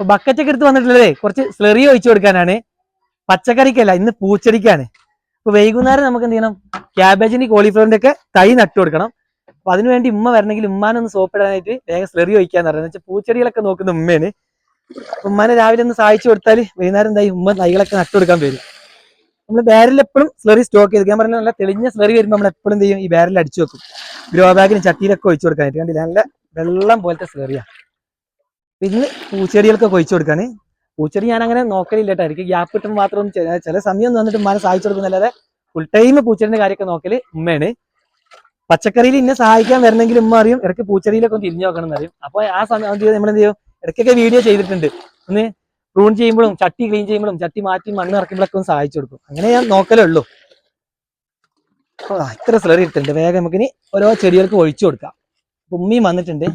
അപ്പൊ ബക്കറ്റൊക്കെ എടുത്ത് വന്നിട്ടില്ലേ കുറച്ച് സ്ലെറി ഒഴിച്ചു കൊടുക്കാനാണ്. പച്ചക്കറിക്കല്ല ഇന്ന് പൂച്ചെടിക്കാണ്. അപ്പൊ വൈകുന്നേരം നമുക്ക് എന്ത് ചെയ്യണം? ക്യാബേജിന്റെ കോളിഫ്ലവറിന്റെ ഒക്കെ തൈ നട്ടു കൊടുക്കണം. അപ്പൊ അതിനുവേണ്ടി ഉമ്മ വരണമെങ്കിൽ ഉമ്മാനൊന്ന് സോപ്പ് ഇടാനായിട്ട് വേഗം സ്ലെറി ഒഴിക്കാന്ന് പറയുന്നത് പൂച്ചെടികളൊക്കെ നോക്കുന്ന അപ്പൊ ഉമ്മാനെ രാവിലെ ഒന്ന് സഹായിച്ചു കൊടുത്താൽ വൈകുന്നേരം എന്തായി? ഉമ്മ തൈകളൊക്കെ നട്ടു കൊടുക്കാൻ വരും. നമ്മൾ ബാരലിൽ എപ്പോഴും സ്ലെറി സ്റ്റോക്ക് ചെയ്ത്. ഞാൻ പറഞ്ഞ നല്ല തെളിഞ്ഞ സ്ലെറി വരുമ്പോൾ നമ്മൾ എപ്പോഴും എന്ത് ചെയ്യും? ഈ ബാരലിൽ അടിച്ചു വെക്കും. ഗ്രോ ബാഗിന് ചട്ടിയിലൊക്കെ ഒഴിച്ചു കൊടുക്കാനായിട്ട്. കണ്ടില്ല? നല്ല വെള്ളം പോലത്തെ സ്ലറിയാ ഇന്ന് പൂച്ചെടികൾക്കൊക്കെ ഒഴിച്ചു കൊടുക്കാണ് പൂച്ചെടി ഞാൻ അങ്ങനെ നോക്കലില്ല എനിക്ക് ഗ്യാപ്പ് കിട്ടുമ്പോൾ മാത്രം ചില സമയം വന്നിട്ട് ഉമ്മാനെ സഹായിച്ചു കൊടുക്കുന്നല്ലാതെ ഫുൾ ടൈം പൂച്ചെടിന്റെ കാര്യമൊക്കെ നോക്കൽ ഉമ്മയാണ്. പച്ചക്കറിയിൽ ഇന്നെ സഹായിക്കാൻ വരണമെങ്കിൽ ഉമ്മ അറിയും. ഇടയ്ക്ക് പൂച്ചെടിയിലൊക്കെ ഒന്ന് തിരിഞ്ഞു നോക്കണം എന്നറിയും. അപ്പൊ ആ സമയം നമ്മൾ എന്ത് ചെയ്യും? ഇടയ്ക്കൊക്കെ വീഡിയോ ചെയ്തിട്ടുണ്ട്. ഒന്ന് പ്രൂൺ ചെയ്യുമ്പോഴും ചട്ടി ക്ലീൻ ചെയ്യുമ്പോഴും ചട്ടി മാറ്റി മണ്ണ് ഇറക്കുമ്പോഴൊക്കെ ഒന്ന് സഹായിച്ചു കൊടുക്കും. അങ്ങനെ ഞാൻ നോക്കലേ ഉള്ളൂ. ഇത്ര സ്ലറി ഇട്ടുണ്ട് വേഗം നമുക്കിനി ഓരോ ചെടികൾക്ക് ഒഴിച്ചു കൊടുക്കാം. ഉമ്മയും വന്നിട്ടുണ്ട്.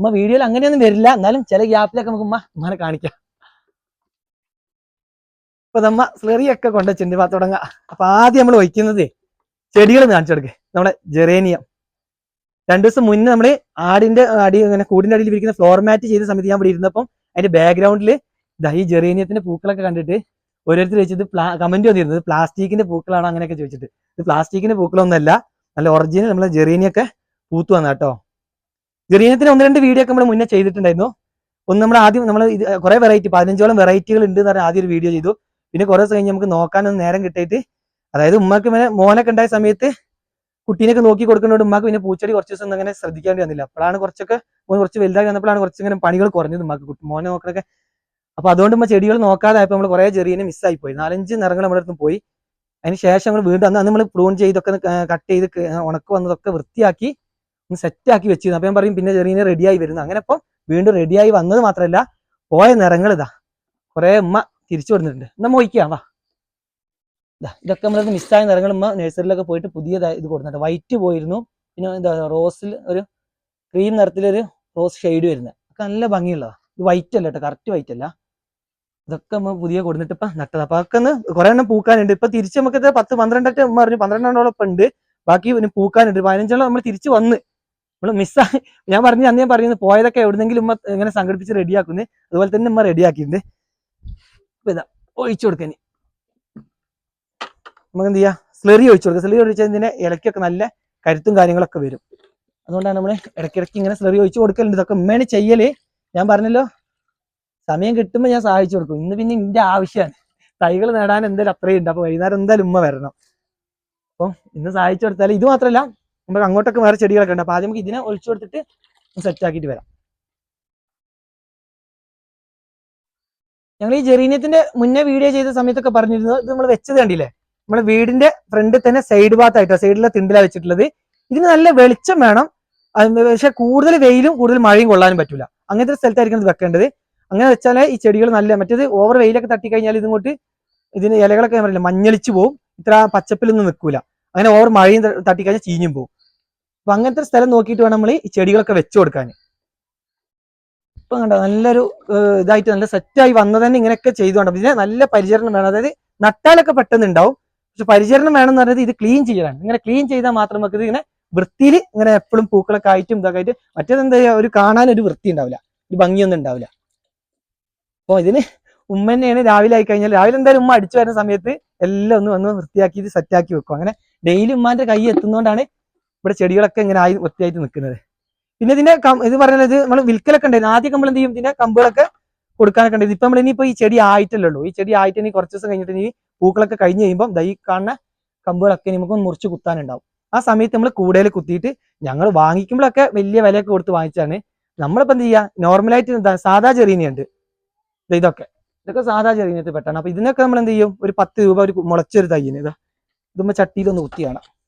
ഉമ്മ വീഡിയോയിൽ അങ്ങനെയൊന്നും വരില്ല. എന്നാലും ചില ഗ്യാപ്പിലൊക്കെ നമുക്ക് ഉമ്മ ഉമ്മനെ കാണിക്കാം. അപ്പൊ നമ്മ സ്ലെറിയൊക്കെ കൊണ്ട് അപ്പൊ തുടങ്ങാം. അപ്പൊ ആദ്യം നമ്മൾ വയ്ക്കുന്നത് ചെടികൾ കാണിച്ചു കൊടുക്കുക നമ്മുടെ ജെറേനിയം രണ്ടു ദിവസം മുന്നേ നമ്മൾ ആടിന്റെ അടി ഇങ്ങനെ കൂടിന്റെ അടിയിൽ ഇരിക്കുന്ന ഫ്ലോർ മാറ്റ് ചെയ്ത സമയത്ത് ഞാൻ ഇവിടെ ഇരുന്നപ്പം അതിന്റെ ബാക്ക്ഗ്രൗണ്ടിൽ ദാ ഈ ജെറേനിയത്തിന്റെ പൂക്കളൊക്കെ കണ്ടിട്ട് ഓരോരുത്തർ ചോദിച്ചത് കമന്റ് വന്നിരുന്നത് പ്ലാസ്റ്റിക്കിന്റെ പൂക്കളാണോ അങ്ങനെയൊക്കെ ചോദിച്ചിട്ട്. ഇത് പ്ലാസ്റ്റിക്കിന്റെ പൂക്കളൊന്നുമല്ല. നല്ല ഒറിജിനൽ നമ്മളെ ജെറേനിയൊക്കെ പൂത്തു വന്ന കേട്ടോ ജെറേനിയത്തിന് ഒന്ന് രണ്ട് വീഡിയോ ഒക്കെ നമ്മൾ മുന്നേ ചെയ്തിട്ടുണ്ടായിരുന്നു. ഒന്ന് നമ്മൾ ആദ്യം നമ്മൾ ഇത് കുറെ വെറൈറ്റി പതിനഞ്ചോളം വെറൈറ്റികൾ ഉണ്ട് എന്ന് പറഞ്ഞ ആദ്യം ഒരു വീഡിയോ ചെയ്തു. പിന്നെ കുറെ ദിവസം കഴിഞ്ഞ് നമുക്ക് നോക്കാനൊന്നും നേരം കിട്ടിയിട്ട് അതായത് ഉമ്മക്ക് ഇങ്ങനെ മോനൊക്കെ ഉണ്ടായ സമയത്ത് കുട്ടീനൊക്കെ നോക്കി കൊടുക്കുന്നതുകൊണ്ട് ഉമ്മാക്ക് പിന്നെ പൂച്ചെടി കുറച്ച് ദിവസം അങ്ങനെ ശ്രദ്ധിക്കേണ്ടി വന്നില്ല. അപ്പോഴാണ് കുറച്ചൊക്കെ മോൻ കുറച്ച് വലുതായി വന്നപ്പോഴാണ് കുറച്ച് ഇങ്ങനെ പണികൾ കുറഞ്ഞത് ഉമ്മാക്ക്. മോനെ നോക്കണൊക്കെ. അപ്പൊ അതുകൊണ്ട് നമ്മൾ ചെടികൾ നോക്കാതായപ്പോൾ നമ്മൾ കുറെ ചെറിയനെ മിസ്സായി പോയി. നാലഞ്ച് നിറങ്ങൾ നമ്മുടെ അടുത്ത് പോയി. അതിന് ശേഷം നമ്മൾ വീണ്ടും അന്ന് നമ്മൾ പ്രൂൺ ചെയ്തൊക്കെ കട്ട് ചെയ്ത് ഉണക്ക് വന്നതൊക്കെ വൃത്തിയാക്കി സെറ്റാക്കി വെച്ചിരുന്നു. അപ്പൊ ഞാൻ പറയും പിന്നെ ചെറിയ റെഡിയായി വരുന്നു. അങ്ങനെ ഇപ്പം വീണ്ടും റെഡിയായി വന്നത് മാത്രമല്ല പോയ നിറങ്ങൾ ഇതാ കുറെ ഉമ്മ തിരിച്ചു കൊടുത്തിട്ടുണ്ട്. നമ്മൾ ഒഴിക്കാം വാ. ഇതാ ഇതൊക്കെ നമ്മളത് മിസ്സായ നിറങ്ങൾ ഉമ്മ നഴ്സറിയിലൊക്കെ പോയിട്ട് പുതിയ ഇത് കൊടുത്തിട്ടുണ്ട്. വൈറ്റ് പോയിരുന്നു പിന്നെ എന്താ റോസിൽ ഒരു ക്രീം നിറത്തിലൊരു റോസ് ഷെയ്ഡ് വരുന്നത്. ഒക്കെ നല്ല ഭംഗിയുള്ളതാണ് ഇത് വൈറ്റ് അല്ല കേട്ടോ കറക്റ്റ് വൈറ്റ് അല്ല. ഇതൊക്കെ നമ്മൾ പുതിയ കൊടുത്തിട്ട് ഇപ്പൊ നട്ടത്. അപ്പൊ അതൊക്കെ ഒന്ന് കുറെ എണ്ണം പൂക്കാനുണ്ട്. ഇപ്പൊ തിരിച്ച് നമുക്ക് പത്ത് പന്ത്രണ്ടൊക്കെ ഉമ്മ പറഞ്ഞു. പന്ത്രണ്ടെണ്ണോളം ഇപ്പൊ ഉണ്ട് ബാക്കി പിന്നെ പൂക്കാനുണ്ട്. പതിനഞ്ചെണ്ണം നമ്മൾ തിരിച്ച് വന്ന് നമ്മൾ മിസ്സായി ഞാൻ പറഞ്ഞു അന്ന് ഞാൻ പറയുന്നത് പോയതൊക്കെ എവിടുന്നെങ്കിലും ഉമ്മ ഇങ്ങനെ സംഘടിപ്പിച്ച് റെഡിയാക്കുന്നത് അതുപോലെ തന്നെ ഉമ്മ റെഡിയാക്കിയിട്ടുണ്ട്. ഇപ്പൊ ഇതാ ഒഴിച്ചു കൊടുക്കാൻ നമുക്ക് എന്ത് ചെയ്യാം? സ്ലെറി ഒഴിച്ചു കൊടുക്കുക സ്ലെറി ഒഴിച്ചാൽ ഇതിന് ഇലക്കൊക്കെ നല്ല കരുത്തും കാര്യങ്ങളൊക്കെ വരും. അതുകൊണ്ടാണ് നമ്മൾ ഇടയ്ക്കിടയ്ക്ക് ഇങ്ങനെ സ്ലെറി ഒഴിച്ചു കൊടുക്കലുണ്ട്. ഇതൊക്കെ ഉമ്മയാണ് ചെയ്യൽ. ഞാൻ പറഞ്ഞല്ലോ സമയം കിട്ടുമ്പോൾ ഞാൻ സഹായിച്ചു കൊടുക്കും. ഇന്ന് പിന്നെ ഇന്റെ ആവശ്യമാണ് തൈകൾ നേടാൻ എന്തായാലും അത്രയും ഉണ്ട്. അപ്പൊ വൈകുന്നേരം എന്തായാലും ഉമ്മ വരണം. അപ്പം ഇന്ന് സഹായിച്ചു കൊടുത്താൽ ഇത് മാത്രമല്ല നമുക്ക് അങ്ങോട്ടൊക്കെ വേറെ ചെടികളൊക്കെ ഉണ്ട്. അപ്പൊ ആദ്യം നമുക്ക് ഇതിനെ ഒഴിച്ചു കൊടുത്തിട്ട് സെറ്റ് ആക്കിയിട്ട് വരാം. ഞങ്ങൾ ഈ ജെറീനിയത്തിന്റെ മുന്നേ വീഡിയോ ചെയ്ത സമയത്തൊക്കെ പറഞ്ഞിരുന്നത് ഇത് നമ്മൾ വെച്ചത് കണ്ടില്ലേ? നമ്മുടെ വീടിന്റെ ഫ്രണ്ടിൽ തന്നെ സൈഡ് ഭാഗത്തായിട്ടോ സൈഡിലെ തിണ്ടിലാണ് വെച്ചിട്ടുള്ളത്. ഇതിന് നല്ല വെളിച്ചം വേണം. പക്ഷെ കൂടുതൽ വെയിലും കൂടുതൽ മഴയും കൊള്ളാനും പറ്റില്ല അങ്ങനത്തെ സ്ഥലത്തായിരിക്കും ഇത് വെക്കേണ്ടത്. അങ്ങനെ വെച്ചാലേ ഈ ചെടികൾ നല്ല മറ്റേത് ഓവർ വെയിലൊക്കെ തട്ടിക്കഴിഞ്ഞാൽ ഇതുകൊണ്ട് ഇതിന് ഇലകളൊക്കെ പറയില്ല മഞ്ഞളിച്ച് പോവും. ഇത്ര പച്ചപ്പിലൊന്നും നിൽക്കൂല. അങ്ങനെ ഓവർ മഴയും തട്ടിക്കഴിഞ്ഞാൽ ചീഞ്ഞും പോവും. അപ്പൊ അങ്ങനത്തെ സ്ഥലം നോക്കിയിട്ട് വേണം നമ്മൾ ഈ ചെടികളൊക്കെ വെച്ചു കൊടുക്കാൻ. ഇപ്പൊ കണ്ടോ നല്ലൊരു ഇതായിട്ട് നല്ല സെറ്റായി വന്നത് തന്നെ ഇങ്ങനെയൊക്കെ ചെയ്തുകൊണ്ട് ഇതിനെ നല്ല പരിചരണം വേണം. അതായത് നട്ടാലൊക്കെ പെട്ടെന്ന് ഉണ്ടാവും പക്ഷെ പരിചരണം വേണം എന്ന് പറയുന്നത് ഇത് ക്ലീൻ ചെയ്യലാണ്. ഇങ്ങനെ ക്ലീൻ ചെയ്താൽ മാത്രം നമുക്ക് ഇത് ഇങ്ങനെ വൃത്തിയിൽ ഇങ്ങനെ എപ്പോഴും പൂക്കളൊക്കെ ആയിട്ടും ഇതൊക്കെ ആയിട്ട് മറ്റേത് എന്താ ഒരു കാണാൻ ഒരു വൃത്തി ഉണ്ടാവില്ല ഒരു ഭംഗിയൊന്നും ഉണ്ടാവില്ല അപ്പൊ ഇതിന് ഉമ്മ തന്നെയാണ് രാവിലെ ആയി കഴിഞ്ഞാൽ രാവിലെ എന്തായാലും ഉമ്മ അടിച്ചു വരുന്ന സമയത്ത് എല്ലാം ഒന്ന് വന്ന് വൃത്തിയാക്കി സെറ്റാക്കി വെക്കും. അങ്ങനെ ഡെയിലി ഉമ്മാന്റെ കൈ എത്തുന്നതുകൊണ്ടാണ് ഇവിടെ ചെടികളൊക്കെ ഇങ്ങനെ ആയി വൃത്തിയായിട്ട് നിൽക്കുന്നത്. പിന്നെ ഇതിന്റെ ഇത് ഇത് നമ്മൾ വിൽക്കലൊക്കെ ഉണ്ടായിരുന്നു. ആദ്യം നമ്മൾ എന്ത് ചെയ്യും? ഇതിന്റെ കമ്പുകളൊക്കെ കൊടുക്കാനൊക്കെ ഉണ്ട് ഇപ്പൊ നമ്മൾ ഇനിയിപ്പോ ഈ ചെടി ആയിട്ടല്ലേ ഈ ചെടി ആയിട്ട് ഇനി കുറച്ച് ദിവസം കഴിഞ്ഞിട്ട് ഇനി പൂക്കളൊക്കെ കഴിഞ്ഞ് കഴിയുമ്പോൾ ദൈ കാണുന്ന കമ്പുകളൊക്കെ നമുക്ക് മുറിച്ച് കുത്താനുണ്ടാവും. ആ സമയത്ത് നമ്മൾ കൂടുതൽ കുത്തിയിട്ട് ഞങ്ങൾ വാങ്ങിക്കുമ്പോഴൊക്കെ വലിയ വിലയൊക്കെ കൊടുത്ത് വാങ്ങിച്ചാണ് നമ്മളിപ്പോ എന്ത് ചെയ്യുക നോർമലായിട്ട് എന്താ സാധാ ചെറീനിയുണ്ട്. ഇതൊക്കെ. ഇതൊക്കെ സാധാ ചെറീനത്ത് പെട്ടാണ്. അപ്പൊ ഇതിനൊക്കെ നമ്മൾ എന്ത് ചെയ്യും? ഒരു പത്ത് രൂപ ഒരു മുളച്ചൊരു തയ്യിന് ഇതാ. ഇതുമ്പോ ചട്ടിയിലൊന്ന് കുത്തി കാണാം. ദേ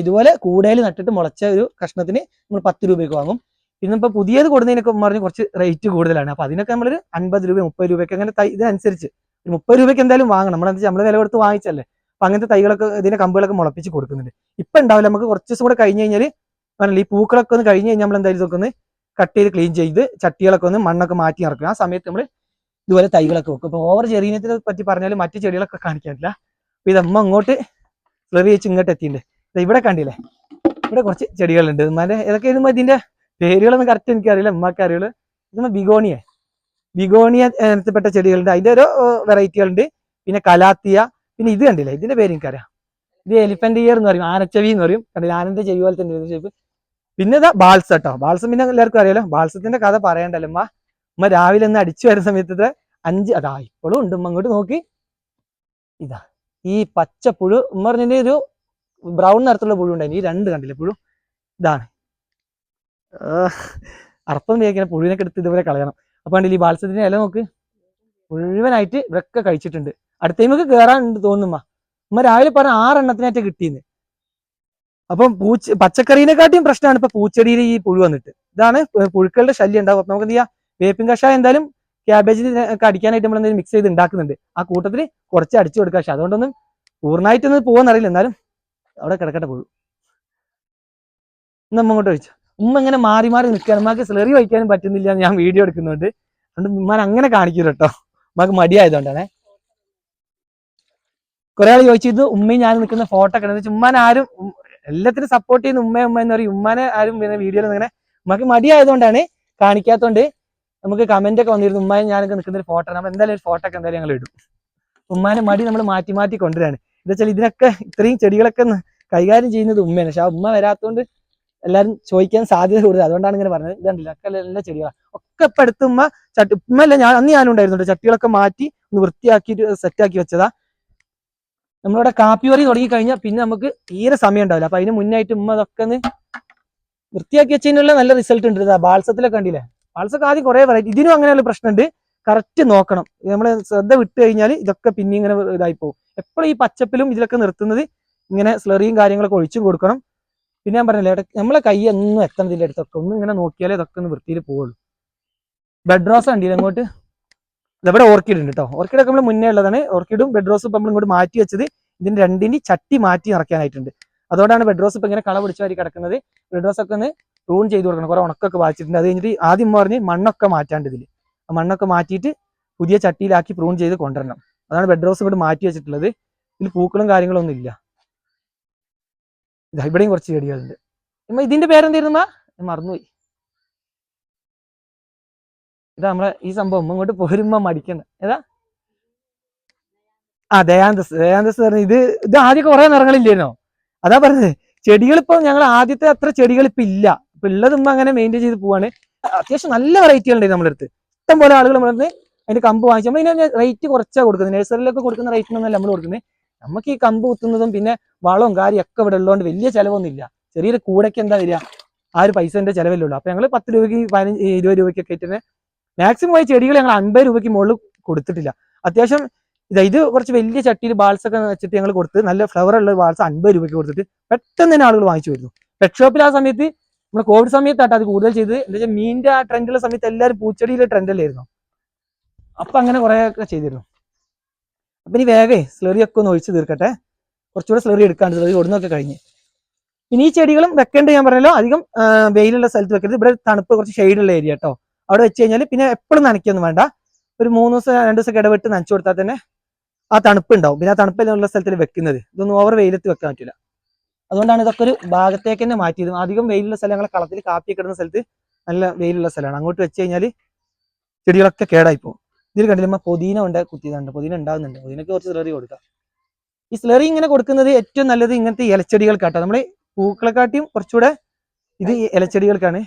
ഇതുപോലെ കൂടുതൽ നട്ടിട്ട് മുളച്ച ഒരു കഷ്ണത്തിന് നമ്മൾ പത്ത് രൂപയ്ക്ക് വാങ്ങും. പിന്നെ ഇപ്പൊ പുതിയത് കൊടുക്കുന്നതിനൊക്കെ പറഞ്ഞ് കുറച്ച് റേറ്റ് കൂടുതലാണ്. അപ്പൊ അതിനൊക്കെ നമ്മളൊരു അൻപത് രൂപ മുപ്പത് രൂപയ്ക്ക് അങ്ങനെ തൈ ഇതിനനുസരിച്ച് മുപ്പത് രൂപയ്ക്ക് എന്തായാലും വാങ്ങണം. നമ്മൾ നമ്മൾ വില കൊടുത്ത് വാങ്ങിച്ചല്ലേ അപ്പൊ അങ്ങനത്തെ തൈകളൊക്കെ ഇതിന്റെ കമ്പുകളൊക്കെ മുളപ്പിച്ച് കൊടുക്കുന്നുണ്ട്. ഇപ്പൊ ഉണ്ടാവില്ല. നമുക്ക് കുറച്ച് ദിവസം കൂടെ കഴിഞ്ഞ് കഴിഞ്ഞാൽ പറഞ്ഞില്ല ഈ പൂക്കളൊക്കെ ഒന്ന് കഴിഞ്ഞ് കഴിഞ്ഞാൽ നമ്മൾ എന്തായാലും ഇതൊക്കെ ഒന്ന് കട്ട് ചെയ്ത് ക്ലീൻ ചെയ്ത് ചട്ടികളൊക്കെ ഒന്ന് മണ്ണൊക്കെ മാറ്റി ഇറക്കും ആ സമയത്ത് നമ്മൾ ഇതുപോലെ തൈകളൊക്കെ വെക്കും. ഇപ്പൊ ഓവർ ചെറീനത്തിനെ പറ്റി പറഞ്ഞാൽ മറ്റു ചെടികളൊക്കെ കാണിക്കാനില്ല അപ്പൊ ഇതമ്മ അങ്ങോട്ട് ഫ്ലറി വെച്ച് ഇങ്ങോട്ട് എത്തിയിട്ടുണ്ട്. ഇവിടെ കണ്ടില്ലേ? ഇവിടെ കുറച്ച് ചെടികളുണ്ട്. ഉമ്മാന്റെ ഏതൊക്കെ ഇതിന്റെ പേരുകളൊന്നും കറക്റ്റ് എനിക്കറിയില്ല. ഉമ്മാക്ക് അറിയുള്ളൂ. ഇതുമ്മ ബിഗോണിയെ. ബിഗോണിയ ഇനത്തിൽപ്പെട്ട ചെടികളുണ്ട്. അതിന്റെ ഓരോ വെറൈറ്റികളുണ്ട്. പിന്നെ കലാത്തിയ. പിന്നെ ഇത് കണ്ടില്ലേ? ഇതിന്റെ പേര് എനിക്കറിയാം. ഇത് എലിഫന്റ് ഇയർ എന്ന് പറയും. ആനച്ചവി എന്ന് പറയും. കണ്ടില്ല? ആനന്റെ ചെവി പോലെ തന്നെ ഷേപ്പ് പിന്നെ ഇതാ ബാൾസ് കേട്ടോ ബാൾസം പിന്നെ എല്ലാവർക്കും അറിയാലോ? ബാൽസത്തിന്റെ കഥ പറയണ്ടല്ലോ ഉമ്മ. രാവിലെ ഒന്ന് അടിച്ചു വരുന്ന സമയത്ത് അഞ്ച് അതാ ഇപ്പോഴും ഉണ്ട്. ഉമ്മ അങ്ങോട്ട് നോക്കി. ഇതാ. ഈ പച്ചപ്പുഴു പുഴു ഉമ്മ ഒരു ബ്രൗൺ നിറത്തുള്ള പുഴു ഉണ്ടായി ഈ രണ്ട് കണ്ടില്ല പുഴു? ഇതാണ്. അർപ്പം തേക്കുന്ന പുഴുവിനൊക്കെ എടുത്ത് ഇതുപോലെ കളയണം. അപ്പൊ കണ്ടില്ലേ ഈ ബാത്സത്തിന്റെ ഇല നോക്ക്? മുഴുവനായിട്ട് ഇവരൊക്കെ കഴിച്ചിട്ടുണ്ട്. അടുത്ത ടൈമൊക്കെ കയറാനുണ്ട് തോന്നുമ്മ ഉമ്മ. രാവിലെ പറഞ്ഞ ആറെണ്ണത്തിനായിട്ട് കിട്ടിയെന്ന് അപ്പം പൂച്ച പച്ചക്കറീനെക്കാട്ടിയും പ്രശ്നമാണ് ഇപ്പൊ പൂച്ചെടിയിൽ ഈ പുഴു വന്നിട്ട്. ഇതാണ് പുഴുക്കളുടെ ശല്യം ഉണ്ടാവും അപ്പൊ നമുക്ക് എന്ത് ചെയ്യാം വേപ്പിൻ കഷായം എന്തായാലും ക്യാബേജിന് ഒക്കെ അടിക്കാനായിട്ട് നമ്മൾ എന്തെങ്കിലും മിക്സ് ചെയ്ത് ഉണ്ടാക്കുന്നുണ്ട്. ആ കൂട്ടത്തിൽ കുറച്ച് അടിച്ചു കൊടുക്കുക പക്ഷെ അതുകൊണ്ടൊന്നും പൂർണമായിട്ടൊന്നും പോകുന്നറിയില്ല എന്നാലും അവിടെ കിടക്കട്ടെ പുഴു. ഇന്ന് അങ്ങോട്ട് ചോദിച്ചു. ഉമ്മ ഇങ്ങനെ മാറി മാറി നിൽക്കാൻ ഉമ്മക്ക് സ്ലെറി വയ്ക്കാനും പറ്റുന്നില്ല എന്ന് ഞാൻ വീഡിയോ എടുക്കുന്നുണ്ട്. അതുകൊണ്ട് ഉമ്മാൻ അങ്ങനെ കാണിക്കൂല കേട്ടോ. ഉമ്മക്ക് മടിയായതുകൊണ്ടാണേ. കുറെ ആൾ ചോദിച്ചിരുന്നു ഉമ്മയും ഞാൻ നിൽക്കുന്ന ഫോട്ടോ ഒക്കെ വെച്ചാൽ ഉമ്മാൻ ആരും എല്ലാത്തിനും സപ്പോർട്ട് ചെയ്യുന്ന ഉമ്മ ഉമ്മ? എന്ന് പറയും. ഉമ്മാനെ ആരും പിന്നെ വീഡിയോയിൽ ഇങ്ങനെ ഉമ്മക്ക് മടിയായതുകൊണ്ടാണ് കാണിക്കാത്തതുകൊണ്ട് നമുക്ക് കമന്റ് ഒക്കെ വന്നിരുന്നു. ഉമ്മായും ഞാനൊക്കെ നിൽക്കുന്ന ഒരു ഫോട്ടോ നമ്മൾ എന്തായാലും ഒരു ഫോട്ടോ ഒക്കെ എന്തായാലും ഞങ്ങൾ ഇടും. ഉമ്മാനെ മടി നമ്മൾ മാറ്റി മാറ്റി കൊണ്ടുവരാണ്. എന്താ ഇതിനൊക്കെ ഇത്രയും ചെടികളൊക്കെ കൈകാര്യം ചെയ്യുന്നത് ഉമ്മയാണ്. പക്ഷെ ഉമ്മ വരാത്തതുകൊണ്ട് എല്ലാരും ചോദിക്കാൻ സാധ്യത കൂടുതൽ അതുകൊണ്ടാണ് ഇങ്ങനെ പറഞ്ഞത്. കണ്ടില്ല? ഒക്കെ എല്ലാ ചെടികളാണ് ഒക്കെ ഇപ്പൊ അടുത്ത് ഉമ്മ ചട്ടി ഉമ്മല്ല ഞാൻ അന്ന് ഉണ്ടായിരുന്നു ചട്ടികളൊക്കെ മാറ്റി ഒന്ന് വൃത്തിയാക്കിയിട്ട് സെറ്റാക്കി വെച്ചതാ. നമ്മളിവിടെ കാപ്പി വറി തുടങ്ങി കഴിഞ്ഞാൽ പിന്നെ നമുക്ക് തീരെ സമയം ഉണ്ടാവില്ല. അപ്പൊ അതിന് മുന്നായിട്ട് ഉമ്മ അതൊക്കെ ഒന്ന് വൃത്തിയാക്കി വെച്ചതിനുള്ള നല്ല റിസൾട്ട് ഉണ്ട്. ബാൽസത്തിലൊക്കെ കണ്ടില്ലേ? ബാൾസൊക്കെ ആദ്യം കുറെ വെറൈറ്റി ഇതിനും അങ്ങനെയുള്ള പ്രശ്നമുണ്ട്. കറക്റ്റ് നോക്കണം. നമ്മൾ ശ്രദ്ധ വിട്ട് കഴിഞ്ഞാൽ ഇതൊക്കെ പിന്നെ ഇങ്ങനെ ഇതായി പോകും. എപ്പോഴും ഈ പച്ചപ്പിലും ഇതിലൊക്കെ നിർത്തുന്നത് ഇങ്ങനെ സ്ലറിയും കാര്യങ്ങളൊക്കെ ഒഴിച്ചും കൊടുക്കണം. പിന്നെ ഞാൻ പറഞ്ഞില്ലേ നമ്മളെ കൈ ഒന്നും എത്തണതില്ല അടുത്തൊക്കെ. ഒന്നും ഇങ്ങനെ നോക്കിയാലേ ഇതൊക്കെ ഒന്ന് വൃത്തിയിൽ പോവുള്ളൂ. ബെഡ് റോസ് ഉണ്ട് അങ്ങോട്ട്? ഇവിടെ ഓർക്കിഡ് ഉണ്ട് കേട്ടോ ഓർക്കിഡ് ഒക്കെ നമ്മൾ മുന്നേ ഉള്ളതാണ്. ഓർക്കിഡും ബെഡ് റോസും ഇപ്പൊ നമ്മൾ ഇങ്ങോട്ട് മാറ്റി വെച്ചത് ഇതിന്റെ രണ്ടിന്റെ ചട്ടി മാറ്റി നിറയ്ക്കാനായിട്ടുണ്ട്. അതോടാണ് ബെഡ് റോസ് ഇപ്പൊ ഇങ്ങനെ കള പിടിച്ച വരി കിടക്കുന്നത്. ബെഡ് റോസ് ഒക്കെ ഒന്ന് റൂൺ ചെയ്ത് കൊടുക്കണം. കുറെ ഉണക്കൊക്കെ വായിച്ചിട്ടുണ്ട്. അത് കഴിഞ്ഞിട്ട് ആദ്യം പറഞ്ഞ് മണ്ണൊക്കെ മാറ്റാണ്ട് ഇതിൽ ആ മണ്ണൊക്കെ മാറ്റിയിട്ട് പുതിയ ചട്ടിയിലാക്കി പ്രൂൺ ചെയ്ത് കൊണ്ടുവരണം. അതാണ് ബെഡ് റോസ് ഇവിടെ മാറ്റി വെച്ചിട്ടുള്ളത്. ഇതിൽ പൂക്കളും കാര്യങ്ങളും ഒന്നും ഇല്ല. ഇതാ ഇവിടെയും കുറച്ച് ചെടികളുണ്ട്. ഇതിന്റെ പേരെന്തായിരുന്നു മറന്നുപോയി. ഇതാ നമ്മളെ ഈ സംഭവം. ഇങ്ങോട്ട് പോരുമ്പോ മടിക്കുന്നത് ഏതാ? ആ ദയാന്തസ്. ദയാന്തസ് പറഞ്ഞു ഇത് ഇത് ആദ്യം കുറെ നിറങ്ങളില്ലേനോ അതാ പറഞ്ഞത്. ചെടികൾ ഇപ്പൊ ഞങ്ങൾ ആദ്യത്തെ അത്ര ചെടികൾ ഇപ്പൊ ഇല്ല ഇപ്പൊ ഉള്ളത് അങ്ങനെ മെയിന്റെയിൻ ചെയ്ത് പോവാണ്. അത്യാവശ്യം നല്ല വെറൈറ്റികൾ നമ്മളെടുത്ത് ഇഷ്ടം പോലെ ആളുകൾ നമ്മുടെ അതിന്റെ കമ്പ് വാങ്ങിച്ചു നമ്മൾ ഇതിന് റേറ്റ് കുറച്ചാ കൊടുക്കുന്നത്. നഴ്സറിയിലൊക്കെ കൊടുക്കുന്ന റേറ്റിനൊന്നും നമ്മൾ കൊടുക്കുന്നത് നമുക്ക് ഈ കമ്പ് കുത്തുന്നതും പിന്നെ വളവും കാര്യം ഒക്കെ ഇവിടെ ഉള്ളതുകൊണ്ട് വലിയ ചിലവൊന്നും ഇല്ല ചെറിയൊരു കൂടയ്ക്ക് എന്താ വരിക? ആ ഒരു പൈസന്റെ ചിലവല്ലേ ഉള്ളൂ. അപ്പൊ ഞങ്ങൾ പത്ത് രൂപയ്ക്ക് പതിനഞ്ച് ഇരുപത് രൂപയ്ക്കൊക്കെ ആയിട്ട് മാക്സിമം ആയി ചെടികൾ ഞങ്ങൾ അൻപത് രൂപയ്ക്ക് മുകളിൽ കൊടുത്തിട്ടില്ല. അത്യാവശ്യം ഇതാ ഇത് കുറച്ച് വലിയ ചട്ടിയിൽ ബാൾസ് ഒക്കെ വെച്ചിട്ട് ഞങ്ങൾ കൊടുത്ത് നല്ല ഫ്ലവർ ഉള്ള ബാൾസ് അൻപത് രൂപയ്ക്ക് കൊടുത്തിട്ട് പെട്ടെന്ന് തന്നെ ആളുകൾ വാങ്ങിച്ചു വരുന്നു. പെറ്റ് ഷോപ്പിൽ ആ സമയത്ത് നമ്മുടെ കോവിഡ് സമയത്താട്ടോ അത് കൂടുതൽ ചെയ്ത് എന്താ വെച്ചാൽ മീനിന്റെ ആ ട്രെൻഡുള്ള സമയത്ത് എല്ലാവരും പൂച്ചെടിയിലെ ട്രെൻഡല്ലായിരുന്നു അപ്പൊ അങ്ങനെ കുറെ ഒക്കെ ചെയ്തിരുന്നു. അപ്പൊ ഇനി വേഗേ സ്ലറി ഒക്കെ ഒന്ന് ഒഴിച്ച് തീർക്കട്ടെ. കുറച്ചുകൂടെ സ്ലറി എടുക്കാണ്ട് സ്ലറി ഒടുന്നൊക്കെ കഴിഞ്ഞ്. ഇനി ഈ ചെടികളും വെക്കേണ്ടത് ഞാൻ പറഞ്ഞല്ലോ അധികം വെയിലുള്ള സ്ഥലത്ത് വെക്കരുത്. ഇവിടെ തണുപ്പ് കുറച്ച് ഷെയ്ഡുള്ള ഏരിയ കേട്ടോ അവിടെ വെച്ച് കഴിഞ്ഞാൽ പിന്നെ എപ്പോഴും നനയ്ക്കൊന്നും വേണ്ട. ഒരു മൂന്ന് ദിവസം രണ്ട് ദിവസം ഇടവിട്ട് നനച്ചു കൊടുത്താൽ തന്നെ ആ തണുപ്പ് ഉണ്ടാവും. പിന്നെ ആ തണുപ്പിലുള്ള സ്ഥലത്തിൽ വെക്കുന്നത്. ഇതൊന്നും ഓവർ വെയിലത്ത് വെക്കാൻ പറ്റില്ല അതുകൊണ്ടാണ് ഇതൊക്കെ ഒരു ഭാഗത്തേക്ക് തന്നെ മാറ്റിയത്. അധികം വെയിലുള്ള സ്ഥലങ്ങളെ കളത്തിൽ കാപ്പി കിടന്ന സ്ഥലത്ത് നല്ല വെയിലുള്ള സ്ഥലമാണ്. അങ്ങോട്ട് വെച്ച് കഴിഞ്ഞാൽ ചെടികളൊക്കെ കേടായി പോകും ഇതിൽ കണ്ടില്ല പൊതീന ഉണ്ട് കുത്തിയതുണ്ട്. പൊതീന ഉണ്ടാകുന്നുണ്ട് പൊതീനക്ക് കുറച്ച് സ്ലറി കൊടുക്കാം. ഈ സ്ലറി ഇങ്ങനെ കൊടുക്കുന്നത് ഏറ്റവും നല്ലത് ഇങ്ങനത്തെ ഇലച്ചെടികൾക്കാട്ടോ. നമ്മൾ പൂക്കളെക്കാട്ടിയും കുറച്ചുകൂടെ ഇത് ഇലച്ചെടികൾക്കാണ്.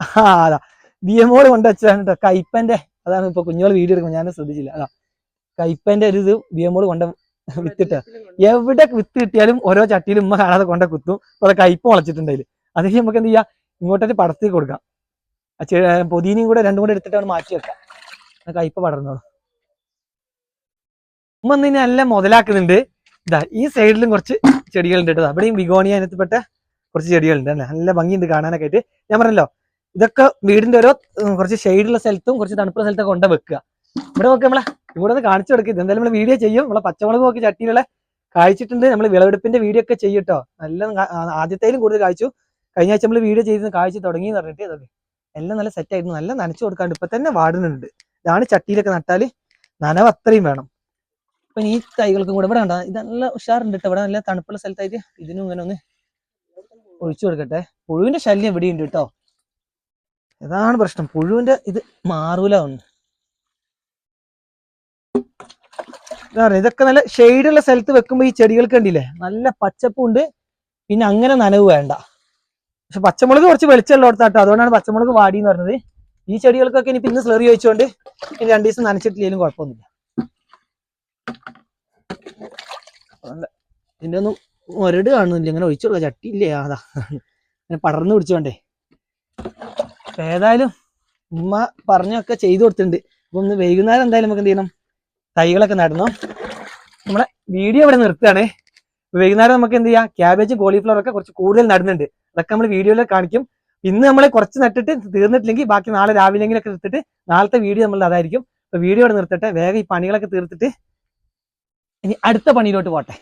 ആ അതാ. ബി എം ഓട് കൊണ്ട് വെച്ചതാണ് കേട്ടോ കയ്പന്റെ അതാണ് ഇപ്പൊ കുഞ്ഞുങ്ങൾ വീഡിയോ എടുക്കുമ്പോൾ ഞാൻ ശ്രദ്ധിച്ചില്ല. അതാ. കയ്പന്റെ ഒരു ഇത് ബി എം ഓട് കൊണ്ട് വിത്തിട്ട. എവിടെ വിത്ത് കിട്ടിയാലും ഓരോ ചട്ടിയിലും ഉമ്മ കാണാതെ കൊണ്ട കുത്തും. കുറെ കയ്പ് മുളച്ചിട്ടുണ്ട് അതിൽ അത് നമുക്ക് എന്ത് ചെയ്യാം? ഇങ്ങോട്ടൊരു പടത്തിൽ കൊടുക്കാം. ചെ- കൂടെ രണ്ടും കൂടെ എടുത്തിട്ടാണ് മാറ്റി വെക്കാം. കയ്പ് കയ്പ പടർന്നോളൂ. ഉമ്മ ഇന്ന് എല്ലാം മുതലാക്കുന്നുണ്ട്. ഇതാ ഈ സൈഡിലും കുറച്ച് ചെടികളുണ്ട് കേട്ടോ. അവിടെയും വിഗോണിയ ഇനത്തിൽപ്പെട്ട കുറച്ച് ചെടികളുണ്ട് അല്ലേ? നല്ല ഭംഗിയുണ്ട് കാണാനൊക്കെ ആയിട്ട്. ഞാൻ പറഞ്ഞല്ലോ ഇതൊക്കെ വീടിന്റെ ഓരോ കുറച്ച് ഷെയ്ഡുള്ള സ്ഥലത്തും കുറച്ച് തണുപ്പുള്ള സ്ഥലത്തൊക്കെ കൊണ്ട് വെക്കുക. ഇവിടെ നോക്കി നമ്മളെ. ഇവിടെ ഒന്ന് കാണിച്ചു കൊടുക്കുക എന്തായാലും നമ്മൾ വീഡിയോ ചെയ്യും. നമ്മളെ പച്ചമുളക് നോക്കി ചട്ടിയിലുള്ള കായ്ച്ചിട്ടുണ്ട്. നമ്മൾ വിളവെടുപ്പിന്റെ വീഡിയോ ഒക്കെ ചെയ്യട്ടോ നല്ല ആദ്യത്തേലും കൂടുതൽ കായ്ച്ചു. കഴിഞ്ഞ ആഴ്ച നമ്മൾ വീഡിയോ ചെയ്ത് കാഴ്ച തുടങ്ങി എന്ന് പറഞ്ഞിട്ട് അതൊക്കെ എല്ലാം നല്ല സെറ്റ് ആയിരുന്നു. നല്ല നനച്ചു കൊടുക്കാണ്ട് ഇപ്പൊ തന്നെ വാടുന്നുണ്ട്. ഇതാണ് ചട്ടിയിലൊക്കെ നട്ടാൽ നനവ് അത്രയും വേണം. അപ്പൊ ഈ തൈകൾക്കും കൂടെ ഇവിടെ കണ്ട? ഇത് നല്ല ഉഷാറുണ്ട് കേട്ടോ ഇവിടെ നല്ല തണുപ്പുള്ള സ്ഥലത്തായിട്ട് ഇതിനും ഇങ്ങനെ ഒന്ന് ഒഴിച്ചു കൊടുക്കട്ടെ. പുഴുവിന്റെ ശല്യം ഇവിടെ ഉണ്ട് കേട്ടോ ഇതാണ് പ്രശ്നം. പുഴുവിന്റെ ഇത് മാറൂല എന്താ ഇതൊക്കെ നല്ല ഷെയ്ഡുള്ള സ്ഥലത്ത് വെക്കുമ്പോൾ ഈ ചെടികൾക്ക് കണ്ടില്ലേ? നല്ല പച്ചപ്പുണ്ട്. പിന്നെ അങ്ങനെ നനവ് വേണ്ട. പക്ഷെ പച്ചമുളക് കുറച്ച് വെളിച്ചമുള്ള കൊടുത്താട്ടോ അതുകൊണ്ടാണ് പച്ചമുളക് വാടി എന്ന് പറഞ്ഞത്. ഈ ചെടികൾക്കൊക്കെ ഇനി പിന്നെ സ്ലറി വെച്ചുകൊണ്ട് ഇനി രണ്ടു ദിവസം നനച്ചിട്ടില്ലെങ്കിലും കുഴപ്പമൊന്നുമില്ല. ഇതിന്റെ ഒന്നും ഒരട് കാണുന്നില്ല. ഇങ്ങനെ ഒഴിച്ചുള്ള ചട്ടിയില്ലേ? അതാ. ഇങ്ങനെ പടർന്നു പിടിച്ചോണ്ടേ. ഏതായാലും ഉമ്മ പറഞ്ഞൊക്കെ ചെയ്തു കൊടുത്തിട്ടുണ്ട്. അപ്പൊ ഒന്ന് വൈകുന്നേരം എന്തായാലും നമുക്ക് എന്ത് ചെയ്യണം? തൈകളൊക്കെ നടന്നു. നമ്മളെ വീഡിയോ ഇവിടെ നിർത്തുകയാണ്. വൈകുന്നേരം നമുക്ക് എന്ത് ചെയ്യാം? ക്യാബേജ് കോളിഫ്ലവർ ഒക്കെ കുറച്ച് കൂടുതൽ നടുന്നുണ്ട്. അതൊക്കെ നമ്മൾ വീഡിയോയിൽ കാണിക്കും. ഇന്ന് നമ്മൾ കുറച്ച് നട്ടിട്ട് തീർന്നിട്ടില്ലെങ്കിൽ ബാക്കി നാളെ രാവിലെങ്കിലൊക്കെ എടുത്തിട്ട് നാളത്തെ വീഡിയോ നമ്മൾ അതായിരിക്കും. അപ്പൊ വീഡിയോ ഇവിടെ നിർത്തട്ടെ. വേഗം ഈ പണികളൊക്കെ തീർത്തിട്ട് ഇനി അടുത്ത പണിയിലോട്ട് പോട്ടെ.